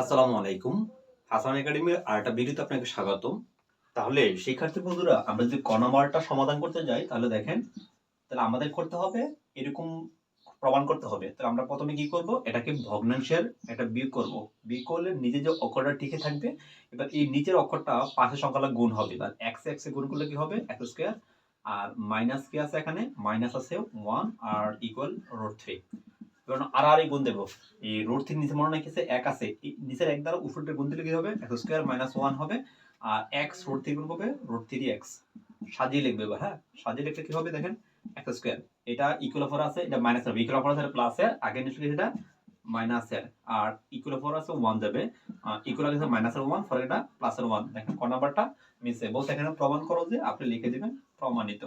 আসসালামু আলাইকুম। হাসান একাডেমির আরেকটা ভিডিওতে আপনাকে স্বাগতম। তাহলে শিক্ষার্থী বন্ধুরা, আমরা যদি ক নাম্বারটা সমাধান করতে যাই, তাহলে দেখেন, তাহলে আমাদের করতে হবে এরকম প্রমাণ করতে হবে। তাহলে আমরা প্রথমে কি করব? এটাকে ভগ্নাংশের একটা বিয়োগ করব। বিয়োগ করলে নিচে যে অক্ষরটা টিকে থাকবে, এবার এই নিচের অক্ষরটা পাশে সংখ্যাটা গুণ হবে। এবার এক্স এক্স এ গুণ করলে কি হবে? এক্স স্কোয়ার আর মাইনাস কি আছে এখানে? মাইনাস আছে ওয়ান আর ইকুয়াল রোড থ্রি আর গুণ দেবো। এই নিচে মনে এক আছে। নিচের এক দ্বারা গুণ দিলে কি হবে? এক্স স্কোয়ার মাইনাস ওয়ান হবে। আর এক্স থ্রি গুণ হবে থ্রি এক্স সাজিয়ে লিখবে এবার হ্যাঁ? সাজিয়ে লিখলে কি হবে দেখেন? এক্স স্কোয়ার এটা ইকুয়াল অফার আছে, এটা মাইনাস হবে। ইকুয়াল অফার আছে প্লাস এর। আগে নিশ্চয়ই সেটা আর ইকুয়াল অফার আছে ওয়ান যাবে। ইকুয়াল আছে মাইনাস এর ওয়ান ফর এটা প্লাস এর ওয়ান দেখেন, ক নাম্বারটা মিসে বলতে এখানে প্রমাণ করো যে আপনি লিখে দিবেন প্রমাণিত।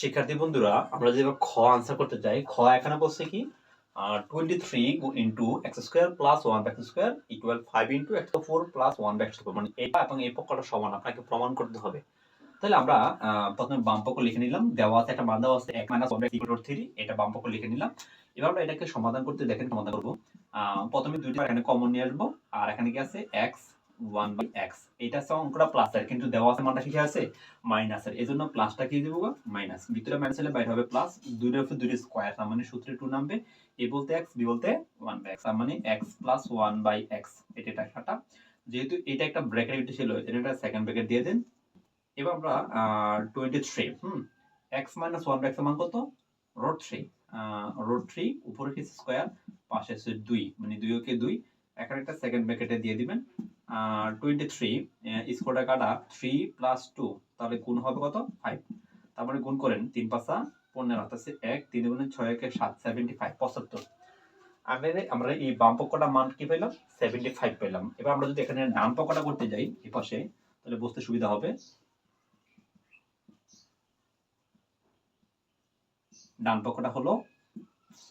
শিক্ষার্থী বন্ধুরা, আমরা যদি খ আনসার করতে যাই খ এখানে বলছে কি twenty three into x square plus one square equal five into x four plus one square মানে এটা এবং এই পক্ষটা সমান, আপনাকে প্রমাণ করতে হবে। তাহলে আমরা প্রথমে বাম পক্ষ লিখে নিলাম, দেওয়া আছে একটা মান দেওয়া আছে এক মাইনাস ওয়ান থ্রি এটা বাম পক্ষ লিখে নিলাম। এবার আমরা এটাকে সমাধান করতে দেখেন, সমাধান করব। প্রথমে দুইটা এখানে কমন নিয়ে আসব, আর এখানে কি আছে এক্স ওয়ান বাই এক্স এটা আছে অঙ্কটা প্লাস এর কিন্তু দেওয়া আছে মানটা কি আছে? মাইনাসের এই জন্য প্লাসটা কি দেবো মাইনাস ভিতরে মাইনাস হলে বাইরে হবে প্লাস দুইটার উপর দুইটা স্কোয়ার তার মানে সূত্রে টু নামবে। এ বলতে এক্স বি বলতে ওয়ান বাই এক্স তার মানে x plus one by x এটা একটা খাতা। যেহেতু এটা একটা ব্র্যাকেট ভিতরে ছিল, এটা একটা সেকেন্ড ব্র্যাকেট দিয়ে দেন। এবার আমরা twenty three hmm? X minus one by x মান কত? রোড থ্রি রোড থ্রি উপরে কি স্কোয়ার পাশে দুই। মানে দুই ওকে দুই। এখানে একটা সেকেন্ড ব্র্যাকেটে দিয়ে দিবেন। টোয়েন্টি থ্রি স্কোয়ারটা কাটা থ্রি প্লাস টু তাহলে গুণ হবে কত? ফাইভ তারপরে গুণ করেন, তিন পাঁচা, পনেরো অর্থাৎ এক, তিন গুণে ছয় একে সাত সেভেন্টি ফাইভ পঁচাত্তর আমি আমরা এই বাম পক্ষটা মান কি পেলাম? সেভেন্টি ফাইভ পেলাম। এবার আমরা যদি এখানে ডান পক্ষটা করতে যাই, এই পাশে, তাহলে বুঝতে সুবিধা হবে। ডান পক্ষটা হলো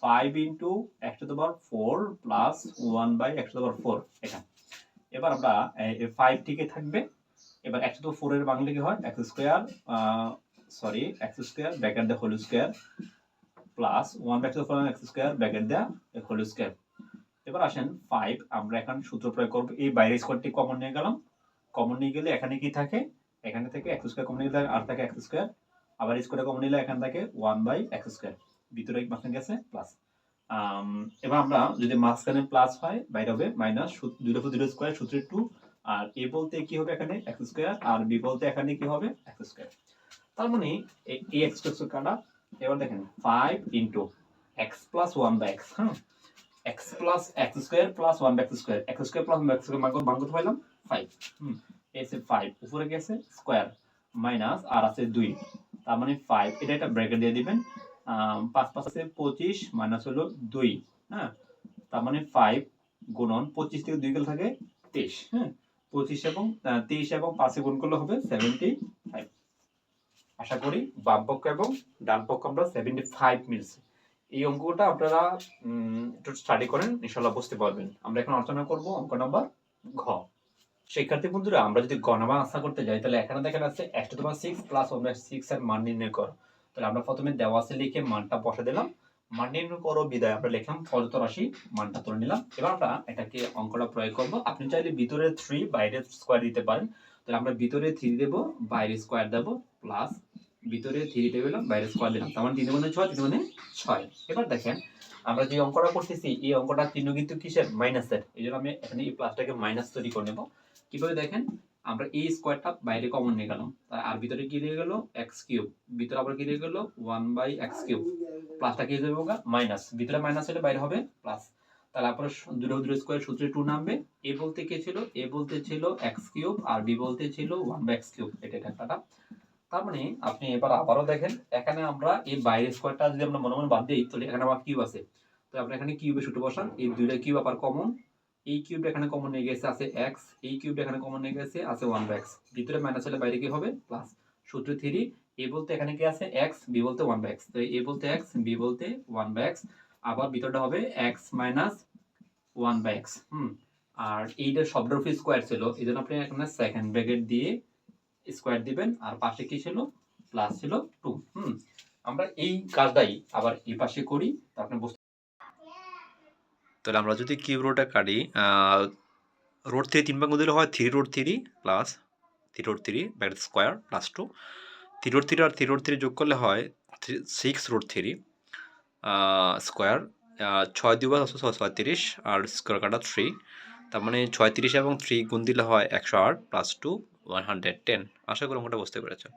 ফাইভ ইন্টু একশো দেবার ফোর প্লাস ওয়ান বাই একশো দেবার ফোর এটা এবার আমরা ফাইভ টিকে থাকবে। এবার একশো তো ফোর এর বাংলা কি হয়? X square sorry x square bracket the whole square plus one back two four x square bracket the whole square এবার আসেন ফাইভ আমরা এখন সূত্র প্রয়োগ করব। এই বাইরের স্কোয়ারটি কমন নিয়ে গেলাম। কমন নিয়ে গেলে এখানে কি থাকে? এখানে থেকে এক্স স্কোয়ার কমন নিলে আর থাকে এক্স স্কোয়ার আবার স্কোয়ার কমন নিলে এখানে থাকে ওয়ান বাই এক্স স্কোয়ার ভিতরে মাঝখানে গেছে প্লাস এবার আমরা যদি মাঝখানে প্লাস হয়, বাইরে হবে মাইনাস দুটো দুটো স্কোয়ার সূত্রে টু আর এ বলতে কি হবে এখানে? এক্স স্কোয়ার আর বি বলতে এখানে কি হবে? এক্স স্কোয়ার তার মানে এই এক্স স্কোয়ার কাটা, এবার দেখেন five into x plus one by x হ্যাঁ? X plus x square plus one by x square x square plus x square মান কত পাইলাম? ফাইভ হুম এসে ফাইভ উপরে গেছে স্কোয়ার মাইনাস আর আছে দুই। তার মানে ফাইভ এটা একটা ব্র্যাকেট দিয়ে দিবেন। পাঁচ পাঁচ আছে পঁচিশ, মাইনাস হলো দুই হ্যাঁ? তার মানে ফাইভ গুণন পঁচিশ থেকে দুই গেলে থাকে তেইশ হ্যাঁ? পঁচিশ এবং তেইশ এবং পাঁচে গুণ করলে হবে সেভেন্টি ফাইভ আশা করি বাম পক্ষ এবং ডান পক্ষ আমরা সেভেন্টি ফাইভ মিলছে। এই অঙ্কটা আপনারা একটু স্টাডি করেন, ইনশাল্লাহ বুঝতে পারবেন। আমরা এখন আলোচনা করব অঙ্ক নাম্বার ঘ। শিক্ষার্থী বন্ধুরা, আমরা যদি গণনা আশা করতে যাই, তাহলে এখানে দেখেন আছে একশো তোমার সিক্স প্লাস ওয়ান সিক্স এর মান নির্ণয় করো। তাহলে আমরা প্রথমে দেওয়া লিখে মানটা বসে দিলাম। মান নির্ণয় করো, বিদায়। আমরা লিখলাম পর্যন্ত রাশি, মানটা তুলে নিলাম। এবার আমরা এটাকে অঙ্কটা প্রয়োগ করব। আপনি চাইলে ভিতরে থ্রি বাইরে স্কোয়ার দিতে পারেন। তাহলে আমরা ভিতরে থ্রি দেবো, বাইরে স্কোয়ার দেবো প্লাস ভিতরে থ্রি দিলাম বাইরে স্কোয়ার দিলাম। তার মানে তিন গুণে ছয়, তিন গুণে ছয়। এবার দেখেন, আমরা যে অঙ্কটা করতেছি, এই অঙ্কটা তিন কিন্তু কিসের? মাইনাসের এই জন্য আমি এখানে এই প্লাসটাকে মাইনাস তৈরি করে নেব। কীভাবে দেখেন? আমরা এই স্কোয়ারটা বাইরে কমন নিয়ে গেলাম। আর ভিতরে কি রয়ে গেল? এক্স কিউব ভিতরে আবার কি রয়ে গেল? ওয়ান বাই এক্স কিউব প্লাসটা কি যাবে মাইনাস ভিতরে মাইনাস হলে বাইরে হবে? প্লাস তাহলে আপনার দুটো দুটো স্কোয়ার সূত্রে টু নামবে। এ বলতে কে ছিল? এ বলতে ছিল এক্স কিউব আর বি বলতে ছিল ওয়ান বাই এক্স কিউব এটা একটা তার মানে আপনি এবার আবারও দেখেন, এখানে আমরা এই বাইরের স্কোয়ারটা যদি আমরা মনে মনে বাদ দিই, তাহলে এখানে আমার কিউব আছে। তো আপনি এখানে কিউবে সূত্র বসান। এই দুইটা কিউব আবার কমন এই কিউবটা এখানে কমন নিয়ে গেছে আছে এক্স এই কিউবটা এখানে কমন নিয়ে গেছে আছে ওয়ান বাই এক্স ভিতরে মাইনাস হলে বাইরে কি হবে? প্লাস সূত্র থ্রি এ বলতে এখানে কি আছে? এক্স বি বলতে ওয়ান বাই এক্স তো এ বলতে এক্স বি বলতে ওয়ান বাই এক্স আবার ভিতরটা হবে x minus one by x হুম। আর এইটা শব্দের উপর স্কোয়ার ছিল। এই জন্য আপনি এখানে সেকেন্ড ব্র্যাকেট দিয়ে স্কোয়ার দিবেন। আর পাশে কি ছিল? প্লাস ছিল টু হুম। আমরা এই কাজটাই আবার এই পাশে করি আপনি বুঝতে তাহলে আমরা যদি কিউব রুটটা কাটি রোড থ্রি তিন ভাগ হয় three root three plus three root three bat square plus two. Three root three আর থ্রি রোড থ্রি যোগ করলে হয় three, six root three square ছয় দুবার ছয়ত্রিশ আর স্কোয়ার কাটা থ্রি। তার মানে ছয়ত্রিশ এবং থ্রি গুণ দিলে হয় একশো আট plus two, one hundred ten. আশা করি অঙ্কটা বুঝতে পেরেছেন।